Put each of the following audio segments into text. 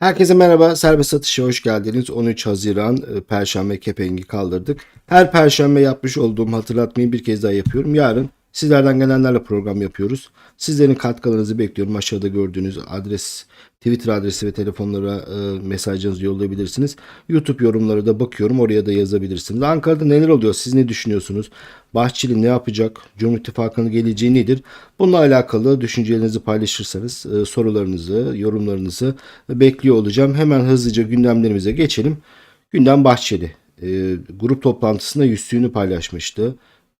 Herkese merhaba. Serbest satışa hoş geldiniz. 13 Haziran e, Perşembe kepengi kaldırdık. Her Perşembe yapmış olduğum hatırlatmayı bir kez daha yapıyorum. Yarın sizlerden gelenlerle program yapıyoruz. Sizlerin katkılarınızı bekliyorum. Aşağıda gördüğünüz adres, Twitter adresi ve telefonlara e, mesajınızı yollayabilirsiniz. YouTube yorumları da bakıyorum. Oraya da yazabilirsiniz. Ankara'da neler oluyor? Siz ne düşünüyorsunuz? Bahçeli ne yapacak? Cumhur İttifakı'nın geleceği nedir? Bununla alakalı düşüncelerinizi paylaşırsanız e, sorularınızı, yorumlarınızı bekliyor olacağım. Hemen hızlıca gündemlerimize geçelim. Gündem Bahçeli. E, grup toplantısında yüzsüğünü paylaşmıştı.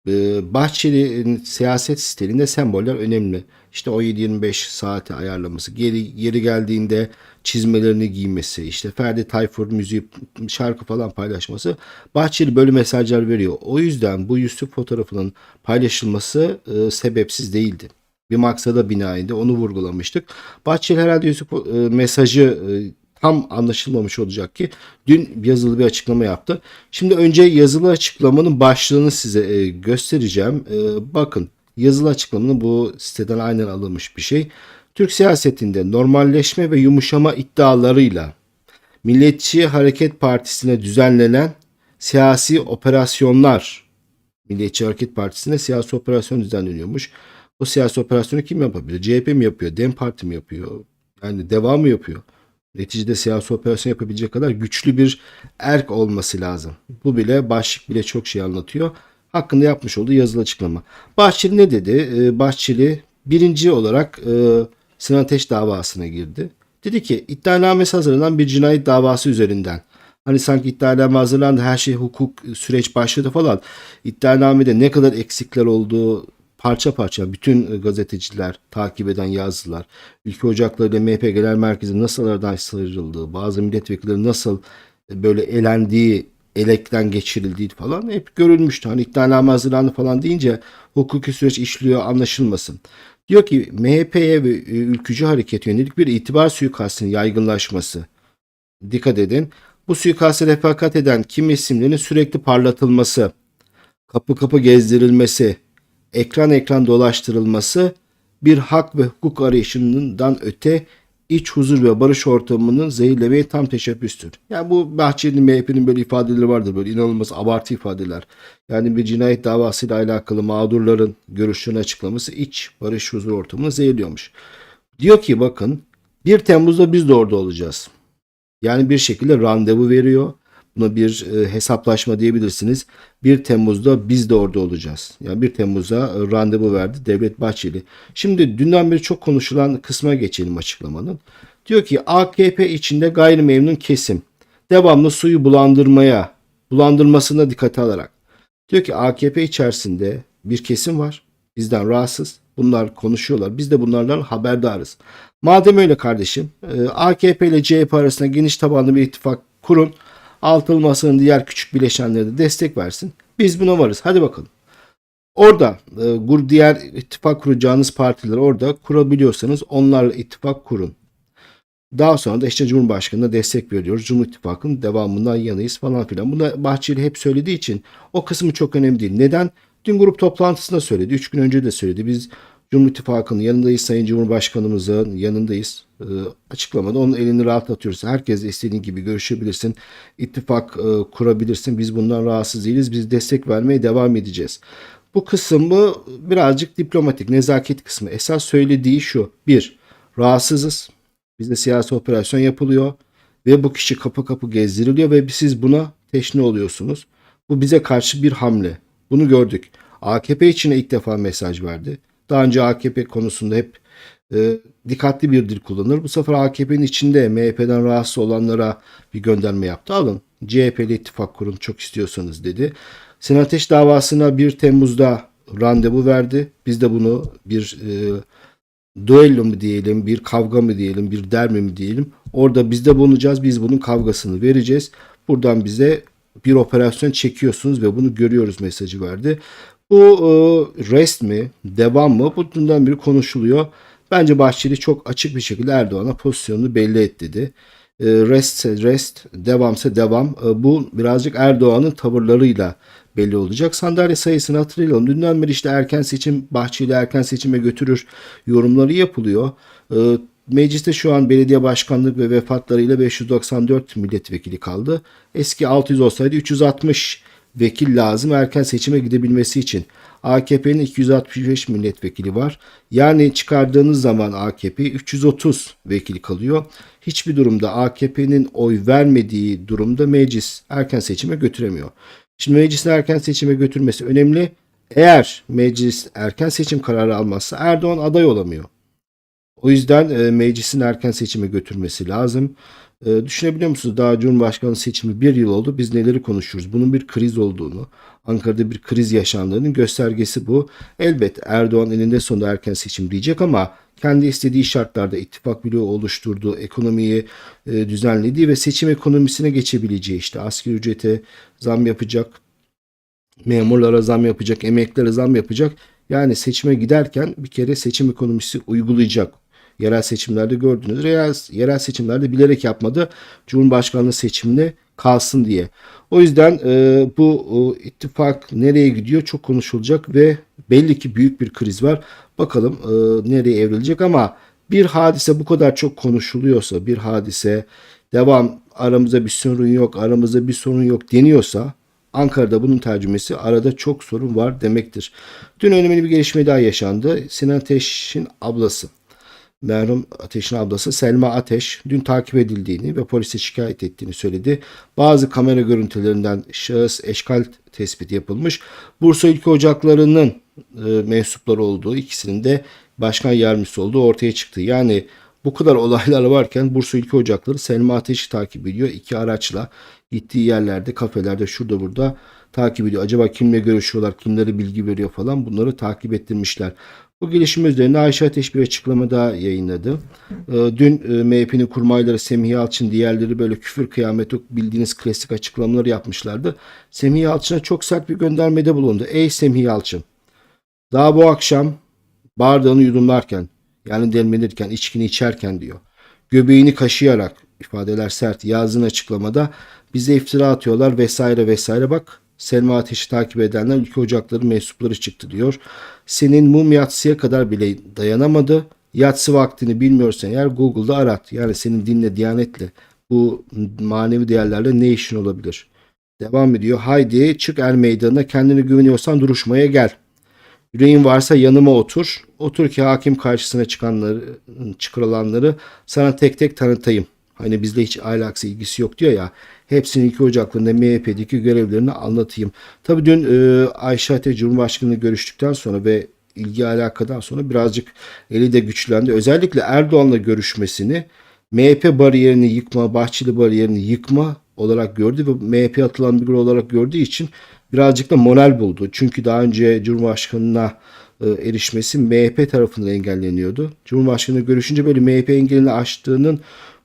E, Bahçeli'nin siyaset stilinde semboller önemli. İşte 17-25 saati ayarlaması, geri, geri geldiğinde çizmelerini giymesi, işte Ferdi Tayfur müziği, şarkı falan paylaşması. Bahçeli böyle mesajlar veriyor. O yüzden bu yüzsük fotoğrafının paylaşılması e, sebepsiz değildi. Bir maksada binainde onu vurgulamıştık. Bahçeli herhalde yüzük e, mesajı e, tam anlaşılmamış olacak ki dün yazılı bir açıklama yaptı. Şimdi önce yazılı açıklamanın başlığını size e, göstereceğim. E, bakın yazılı açıklamanın bu siteden aynen alınmış bir şey. Türk siyasetinde normalleşme ve yumuşama iddialarıyla Milliyetçi Hareket Partisi'ne düzenlenen siyasi operasyonlar Milliyetçi Hareket Partisi'ne siyasi operasyon düzenleniyormuş. O siyasi operasyonu kim yapabilir? CHP mi yapıyor? DEM Parti mi yapıyor? Yani devam mı yapıyor? Neticede siyasi operasyon yapabilecek kadar güçlü bir erk olması lazım. Bu bile başlık bile çok şey anlatıyor. Hakkında yapmış olduğu yazılı açıklama. Bahçeli ne dedi? Ee, Bahçeli birinci olarak e, Sinan Ateş davasına girdi. Dedi ki iddianamesi hazırlanan bir cinayet davası üzerinden. Hani sanki iddianame hazırlandı her şey hukuk süreç başladı falan. İddianamede ne kadar eksikler olduğu parça parça bütün gazeteciler takip eden yazdılar. Ülke Ocakları ile MHP Genel Merkezi nasıl aradan sıyrıldığı, bazı milletvekilleri nasıl böyle elendiği, elekten geçirildiği falan hep görülmüştü. Hani iddianame hazırlandı falan deyince hukuki süreç işliyor anlaşılmasın. Diyor ki MHP'ye ve ülkücü hareket yönelik bir itibar suikastının yaygınlaşması. Dikkat edin. Bu suikastı refakat eden kim isimlerinin sürekli parlatılması, kapı kapı gezdirilmesi, ekran ekran dolaştırılması bir hak ve hukuk arayışından öte iç huzur ve barış ortamının zehirlemeye tam teşebbüstür. Yani bu Bahçeli'nin MHP'nin böyle ifadeleri vardır böyle inanılmaz abartı ifadeler. Yani bir cinayet davasıyla alakalı mağdurların görüşlerini açıklaması iç barış huzur ortamını zehirliyormuş. Diyor ki bakın 1 Temmuz'da biz de orada olacağız. Yani bir şekilde randevu veriyor. Buna bir e, hesaplaşma diyebilirsiniz. 1 Temmuz'da biz de orada olacağız. Yani 1 Temmuz'a e, randevu verdi Devlet Bahçeli. Şimdi dünden beri çok konuşulan kısma geçelim açıklamanın. Diyor ki AKP içinde gayrimemnun kesim devamlı suyu bulandırmaya, bulandırmasına dikkate alarak. Diyor ki AKP içerisinde bir kesim var. Bizden rahatsız. Bunlar konuşuyorlar. Biz de bunlardan haberdarız. Madem öyle kardeşim e, AKP ile CHP arasında geniş tabanlı bir ittifak kurun. Altılı Masa'nın diğer küçük bileşenleri de destek versin. Biz buna varız. Hadi bakalım. Orada e, diğer ittifak kuracağınız partiler orada kurabiliyorsanız onlarla ittifak kurun. Daha sonra da işte Cumhurbaşkanı'na destek veriyoruz. Cumhur İttifakı'nın devamından yanayız falan filan. Bunu Bahçeli hep söylediği için o kısmı çok önemli değil. Neden? Dün grup toplantısında söyledi. Üç gün önce de söyledi. Biz Cumhur İttifakı'nın yanındayız. Sayın Cumhurbaşkanımızın yanındayız. E, açıklamada onun elini rahatlatıyoruz. Herkes istediğin gibi görüşebilirsin. İttifak e, kurabilirsin. Biz bundan rahatsız değiliz. Biz destek vermeye devam edeceğiz. Bu kısmı birazcık diplomatik, nezaket kısmı. Esas söylediği şu. Bir, rahatsızız. Bizde siyasi operasyon yapılıyor. Ve bu kişi kapı kapı gezdiriliyor ve siz buna teşne oluyorsunuz. Bu bize karşı bir hamle. Bunu gördük. AKP içine ilk defa mesaj verdi. Daha önce AKP konusunda hep e, dikkatli bir dil kullanır. Bu sefer AKP'nin içinde MHP'den rahatsız olanlara bir gönderme yaptı. Alın CHP'li ittifak kurun çok istiyorsanız dedi. Sinan Ateş davasına 1 Temmuz'da randevu verdi. Biz de bunu bir e, duello mu diyelim, bir kavga mı diyelim, bir derme mi diyelim. Orada biz de bulunacağız. Biz bunun kavgasını vereceğiz. Buradan bize bir operasyon çekiyorsunuz ve bunu görüyoruz mesajı verdi. Bu e, rest mi, devam mı? Bundan biri konuşuluyor. Bence Bahçeli çok açık bir şekilde Erdoğan'a pozisyonunu belli et dedi. E, rest rest, devamsa devam. E, bu birazcık Erdoğan'ın tavırlarıyla belli olacak. Sandalye sayısını hatırlayalım. Dünden beri işte erken seçim, Bahçeli erken seçime götürür yorumları yapılıyor. E, Mecliste şu an belediye başkanlık ve vefatlarıyla 594 milletvekili kaldı. Eski 600 olsaydı 360 vekil lazım erken seçime gidebilmesi için. AKP'nin 265 milletvekili var. Yani çıkardığınız zaman AKP 330 vekil kalıyor. Hiçbir durumda AKP'nin oy vermediği durumda meclis erken seçime götüremiyor. Şimdi meclisin erken seçime götürmesi önemli. Eğer meclis erken seçim kararı almazsa Erdoğan aday olamıyor. O yüzden e, meclisin erken seçime götürmesi lazım. E, düşünebiliyor musunuz? Daha Cumhurbaşkanı seçimi bir yıl oldu. Biz neleri konuşuyoruz? Bunun bir kriz olduğunu, Ankara'da bir kriz yaşandığının göstergesi bu. Elbet Erdoğan eninde sonunda erken seçim diyecek ama kendi istediği şartlarda ittifak bloğu oluşturduğu, ekonomiyi e, düzenlediği ve seçim ekonomisine geçebileceği işte asgari ücrete zam yapacak, memurlara zam yapacak, emeklilere zam yapacak. Yani seçime giderken bir kere seçim ekonomisi uygulayacak. Yerel seçimlerde gördünüz. Yerel, yerel seçimlerde bilerek yapmadı. Cumhurbaşkanlığı seçimine kalsın diye. O yüzden e, bu e, ittifak nereye gidiyor çok konuşulacak ve belli ki büyük bir kriz var. Bakalım e, nereye evrilecek ama bir hadise bu kadar çok konuşuluyorsa, bir hadise devam aramızda bir sorun yok, aramızda bir sorun yok deniyorsa Ankara'da bunun tercümesi arada çok sorun var demektir. Dün önemli bir gelişme daha yaşandı. Sinan Ateş'in ablası merhum Ateş'in ablası Selma Ateş dün takip edildiğini ve polise şikayet ettiğini söyledi. Bazı kamera görüntülerinden şahıs eşkal tespiti yapılmış. Bursa Ülke Ocakları'nın e, mensupları olduğu ikisinin de başkan yardımcısı olduğu ortaya çıktı. Yani bu kadar olaylar varken Bursa Ülke Ocakları Selma Ateş'i takip ediyor. İki araçla gittiği yerlerde, kafelerde, şurada burada takip ediyor. Acaba kimle görüşüyorlar, kimlere bilgi veriyor falan bunları takip ettirmişler. Bu gelişme üzerine Ayşe Ateş bir açıklama daha yayınladı. Ee, Dün e, MHP'nin kurmayları Semih Yalçın diğerleri böyle küfür kıyamet yok bildiğiniz klasik açıklamaları yapmışlardı. Semih Yalçın'a çok sert bir göndermede bulundu. Ey Semih Yalçın daha bu akşam bardağını yudumlarken yani demlenirken içkini içerken diyor. Göbeğini kaşıyarak ifadeler sert yazdığın açıklamada bize iftira atıyorlar vesaire vesaire bak Selma Ateş'i takip edenler ülke ocakları mensupları çıktı diyor. Senin mum yatsıya kadar bile dayanamadı. Yatsı vaktini bilmiyorsan eğer Google'da arat. Yani senin dinle, diyanetle bu manevi değerlerle ne işin olabilir? Devam ediyor. Haydi çık er meydanına kendine güveniyorsan duruşmaya gel. Yüreğin varsa yanıma otur. Otur ki hakim karşısına çıkanları, çıkarılanları sana tek tek tanıtayım. Hani bizde hiç alakası ilgisi yok diyor ya. Hepsinin 2 Ocak'ında MHP'deki görevlerini anlatayım. Tabii dün e, Ayşe Ateş Cumhurbaşkanı görüştükten sonra ve ilgi alakadan sonra birazcık eli de güçlendi. Özellikle Erdoğan'la görüşmesini MHP bariyerini yıkma, Bahçeli bariyerini yıkma olarak gördü ve MHP atılan bir gol olarak gördüğü için birazcık da moral buldu. Çünkü daha önce Cumhurbaşkanı'na e, erişmesi MHP tarafından engelleniyordu. Cumhurbaşkanı görüşünce böyle MHP engelini aştığının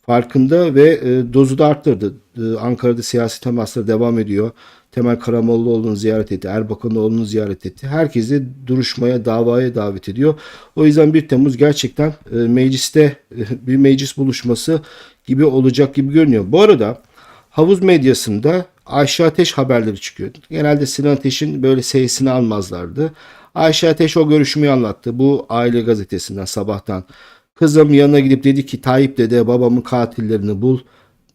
farkında ve e, dozu da arttırdı. E, Ankara'da siyasi temaslar devam ediyor. Temel Karamollaoğlu'nu ziyaret etti. Erbakan'oğlu'nu ziyaret etti. Herkesi duruşmaya, davaya davet ediyor. O yüzden 1 Temmuz gerçekten e, mecliste e, bir meclis buluşması gibi olacak gibi görünüyor. Bu arada havuz medyasında Ayşe Ateş haberleri çıkıyor. Genelde Sinan Ateş'in böyle seyisini almazlardı. Ayşe Ateş o görüşmeyi anlattı. Bu aile gazetesinden sabahtan. Kızım yanına gidip dedi ki Tayyip dede babamın katillerini bul.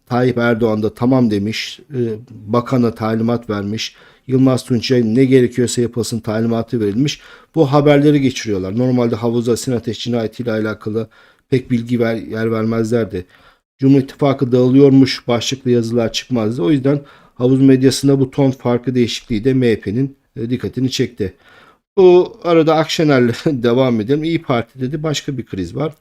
Tayyip Erdoğan da tamam demiş. Ee, bakana talimat vermiş. Yılmaz Tunç'a ne gerekiyorsa yapılsın talimatı verilmiş. Bu haberleri geçiriyorlar. Normalde havuzda Sinan Ateş cinayetiyle alakalı pek bilgi ver, yer vermezlerdi. Cumhur İttifakı dağılıyormuş başlıklı yazılar çıkmazdı. O yüzden havuz medyasında bu ton farkı değişikliği de MHP'nin e, dikkatini çekti. Bu arada Akşener'le devam edelim. İyi Parti'de de başka bir kriz var.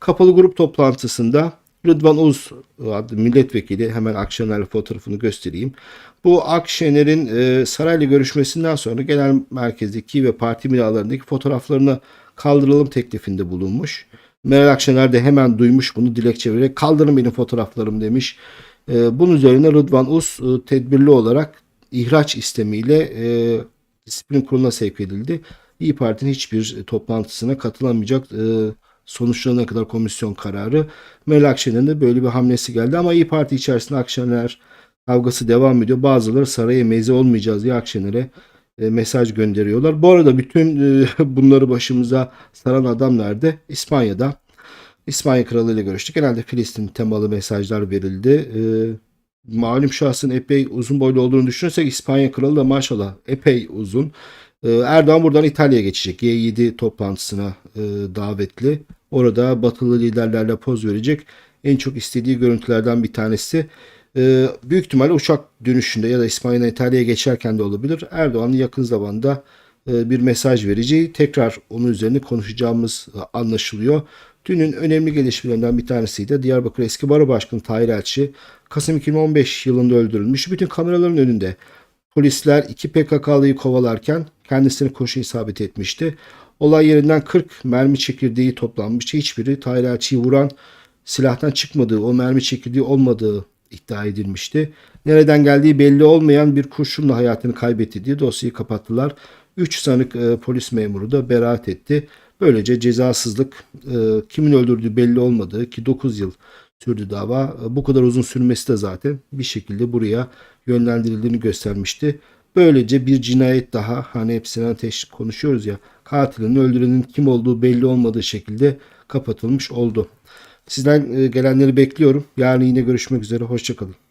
Kapalı grup toplantısında Rıdvan Uz adlı milletvekili hemen Akşener'le fotoğrafını göstereyim. Bu Akşener'in e, sarayla görüşmesinden sonra genel merkezdeki ve parti binalarındaki fotoğraflarını kaldıralım teklifinde bulunmuş. Meral Akşener de hemen duymuş bunu dilekçe vererek kaldırın benim fotoğraflarım demiş. E, bunun üzerine Rıdvan Uz e, tedbirli olarak ihraç istemiyle e, disiplin kuruluna sevk edildi. İyi Parti'nin hiçbir toplantısına katılamayacak e, sonuçlarına kadar komisyon kararı. Meral Akşener'in de böyle bir hamlesi geldi ama İyi Parti içerisinde Akşener kavgası devam ediyor. Bazıları saraya meze olmayacağız diye Akşener'e e, mesaj gönderiyorlar. Bu arada bütün e, bunları başımıza saran adam nerede? İspanya'da. İspanya Kralı ile görüştük. Genelde Filistin temalı mesajlar verildi. Ee, malum şahsın epey uzun boylu olduğunu düşünürsek İspanya Kralı da maşallah epey uzun. Ee, Erdoğan buradan İtalya'ya geçecek. G7 toplantısına e, davetli. Orada batılı liderlerle poz verecek. En çok istediği görüntülerden bir tanesi. Ee, büyük ihtimalle uçak dönüşünde ya da İspanya'dan İtalya'ya geçerken de olabilir. Erdoğan'ın yakın zamanda bir mesaj vereceği. Tekrar onun üzerine konuşacağımız e, anlaşılıyor. Dünün önemli gelişmelerinden bir tanesiydi. Diyarbakır eski baro başkanı Tahir Elçi Kasım 2015 yılında öldürülmüş. Bütün kameraların önünde polisler iki PKK'lıyı kovalarken kendisini koşu isabet etmişti. Olay yerinden 40 mermi çekirdeği toplanmış. Hiçbiri Tahir Elçi'yi vuran silahtan çıkmadığı, o mermi çekirdeği olmadığı iddia edilmişti. Nereden geldiği belli olmayan bir kurşunla hayatını kaybetti diye dosyayı kapattılar. 3 sanık e, polis memuru da beraat etti. Böylece cezasızlık e, kimin öldürdüğü belli olmadığı ki 9 yıl sürdü dava. E, bu kadar uzun sürmesi de zaten bir şekilde buraya yönlendirildiğini göstermişti. Böylece bir cinayet daha hani hepsine ateş konuşuyoruz ya katilin öldürenin kim olduğu belli olmadığı şekilde kapatılmış oldu. Sizden e, gelenleri bekliyorum. Yarın yine görüşmek üzere. Hoşçakalın.